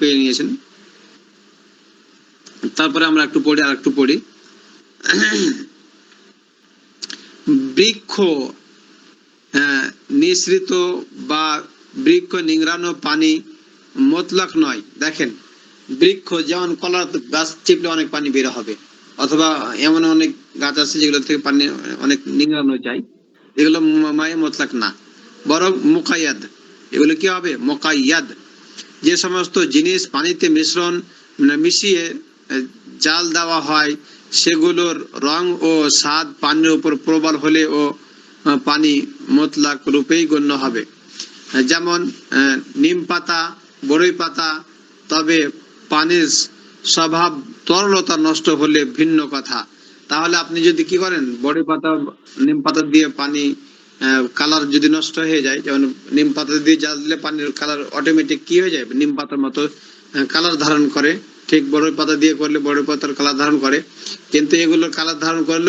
পেয়ে নিয়েছেন। তারপরে আমরা একটু পড়ি, আর একটু পড়ি। বৃক্ষ নিঃসৃত বা বৃক্ষ নিংড়ানো পানি মতলাক নয়। দেখেন, বৃক্ষ যেমন কলার গাছ চিপলে অনেক পানি বের হবে, অথবা এমন অনেক গাছ আছে যেগুলো থেকে পানি অনেক নিংড়ানো যায়। এগুলো মায়ে মতলাক না, বরং মুকাইয়াদ। এগুলো কি হবে? মোকাইয়াদ। যে সমস্ত জিনিস পানিতে মিশ্রণ মানে মিশিয়ে জাল দেওয়া হয়, সেগুলোর রং ও স্বাদ পানির উপর প্রবল হলে ও পানি মতলাক রূপেই গণ্য হবে। যেমন নিম পাতা বড়ই পাতা, তবে পানির স্বভাব তরলতা নষ্ট হলে ভিন্ন কথা। তাহলে আপনি যদি কি করেন বড়ি পাতা, নিম পাতা দিয়ে পানি কালার যদি নষ্ট হয়ে যায়, যেমন নিম পাতা দিয়ে জাল দিলে পানির কালার অটোমেটিক কি হয়ে যায়? নিম পাতার মতো কালার ধারণ করে। ঠিক বড় পাতা দিয়ে করলে বড় পাতার কালার ধারণ করে। কিন্তু এগুলোর কালার ধারণ করলেও